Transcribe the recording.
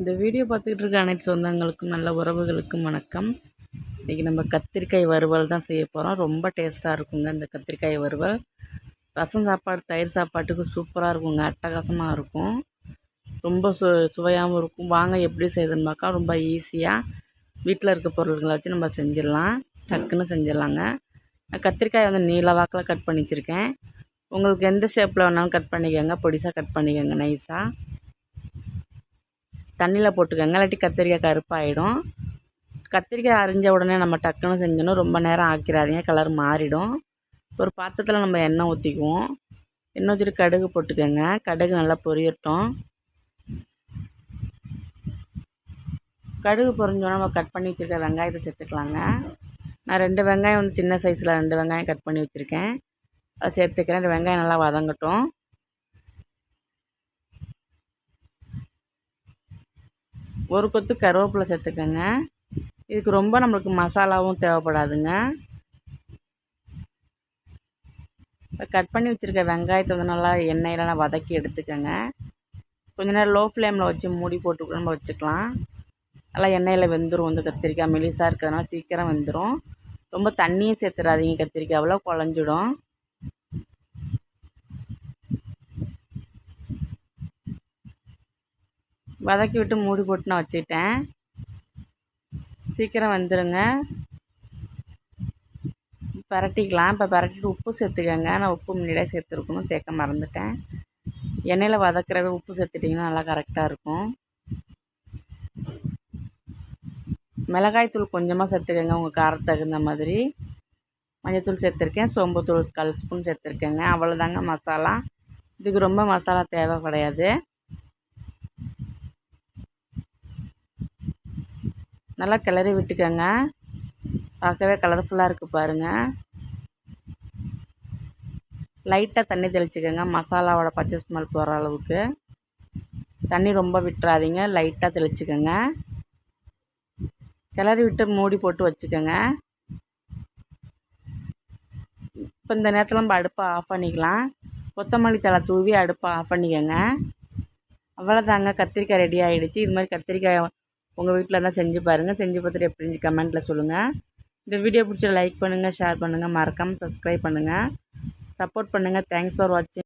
இந்த வீடியோ பார்த்துக்கிட்டு இருக்க அனைத்து சொந்தங்களுக்கும் நல்ல உறவுகளுக்கும் வணக்கம். இன்றைக்கி நம்ம கத்திரிக்காய் வறுவல் தான் செய்ய போகிறோம் ரொம்ப டேஸ்ட்டாக இருக்குங்க இந்த கத்திரிக்காய் வறுவல். ரசம் சாப்பாடு தயிர் சாப்பாட்டுக்கு சூப்பராக இருக்குங்க. அட்டகாசமாக இருக்கும். ரொம்ப சு சுவையாகவும் இருக்கும். வாங்க எப்படி செய்யுதுன்னு பார்க்க ரொம்ப ஈஸியாக வீட்டில் இருக்க பொருள்களை வச்சு நம்ம செஞ்சிடலாம். டக்குன்னு செஞ்சிடலாங்க. நான் கத்திரிக்காய் வந்து நீல வாக்கில் கட் பண்ணி வச்சுருக்கேன். உங்களுக்கு எந்த ஷேப்பில் வேணாலும் கட் பண்ணிக்கோங்க. பொடிசாக கட் பண்ணிக்கோங்க. நைஸாக தண்ணியில் போட்டுக்கோங்க. இல்லாட்டி கத்திரிக்காய் கருப்பாயிடும். கத்திரிக்காய் அரிஞ்ச உடனே நம்ம டக்குன்னு செஞ்சோன்னா ரொம்ப நேரம் ஆக்கிடாதீங்க கலர் மாறிடும். ஒரு பாத்திரத்தில் நம்ம எண்ணெய் ஊற்றிக்குவோம் எண்ணெய் ஊற்றிட்டு கடுகு போட்டுக்கோங்க. கடுகு நல்லா பொரியட்டும். கடுகு பொரிஞ்சோன்னா நம்ம கட் பண்ணி வச்சுருக்க வெங்காயத்தை சேர்த்துக்கலாங்க. நான் ரெண்டு வெங்காயம் வந்து சின்ன சைஸில் ரெண்டு வெங்காயம் கட் பண்ணி வச்சுருக்கேன். அதை சேர்த்துக்கிறேன். ரெண்டு வெங்காயம் நல்லா வதங்கட்டும். ஒரு கொத்து கருவேப்பிலை சேர்த்துக்கோங்க. இதுக்கு ரொம்ப நம்மளுக்கு மசாலாவும் தேவைப்படாதுங்க. இப்போ கட் பண்ணி வச்சுருக்க வெங்காயத்தை வந்து நல்லா எண்ணெயில் வதக்கி எடுத்துக்கோங்க. கொஞ்ச நேரம் லோ ஃப்ளேமில் வச்சு மூடி போட்டு நம்ம வச்சுக்கலாம். நல்லா எண்ணெயில் வெந்துடும் வந்து கத்திரிக்காய் மெலிசாக இருக்கிறதுனால சீக்கிரம் வெந்துடும் ரொம்ப தண்ணியும் சேர்த்துடாதீங்க கத்திரிக்காவில் குழஞ்சிடும். வதக்கி விட்டு மூடி போட்டு நான் வச்சுட்டேன் சீக்கிரம் வந்துடுங்க பரட்டிக்கலாம். இப்போ பரட்டிட்டு உப்பு சேர்த்துக்கங்க. நான் உப்பு முன்னாடியே சேர்த்துருக்கணும். சேர்க்க மறந்துட்டேன். எண்ணெயில் வதக்கிறவே உப்பு சேர்த்துட்டிங்கன்னா நல்லா கரெக்டாக இருக்கும். மிளகாய்த்தூள் கொஞ்சமாக சேர்த்துக்கங்க. உங்கள் காரத்துக்கு தகுந்த மாதிரி. மஞ்சத்தூள் சேர்த்துருக்கேன். சோம்புத்தூள் கல் ஸ்பூன் சேர்த்துருக்கேங்க. அவ்வளோதாங்க மசாலா. இதுக்கு ரொம்ப மசாலா தேவை கிடையாது. நல்லா கிளறி விட்டுக்கோங்க. பார்க்கவே கலர்ஃபுல்லாக இருக்குது பாருங்கள் லைட்டாக தண்ணி தெளிச்சுக்கோங்க. மசாலாவோட பச்சை ஸ்மெல் போகிற அளவுக்கு. தண்ணி ரொம்ப விட்டுறாதீங்க. லைட்டாக தெளிச்சுக்கோங்க. கிளறி விட்டு மூடி போட்டு வச்சுக்கோங்க. இப்போ இந்த நேரத்தில் நம்ம அடுப்பை ஆஃப் பண்ணிக்கலாம். கொத்தமல்லி தலை தூவி அடுப்பை ஆஃப் பண்ணிக்கோங்க. அவ்வளோதாங்க கத்திரிக்காய் ரெடி ஆகிடுச்சு இது மாதிரி கத்திரிக்காய் உங்கள் வீட்டில் இருந்தால் செஞ்சு பாருங்கள் செஞ்சு பார்த்துட்டு எப்படி கமெண்ட்டில் சொல்லுங்கள் இந்த வீடியோ பிடிச்ச லைக் பண்ணுங்கள் ஷேர் பண்ணுங்கள் மறக்காமல் சப்ஸ்கிரைப் பண்ணுங்கள் சப்போர்ட் பண்ணுங்கள் தேங்க்ஸ் ஃபார் வாட்சிங்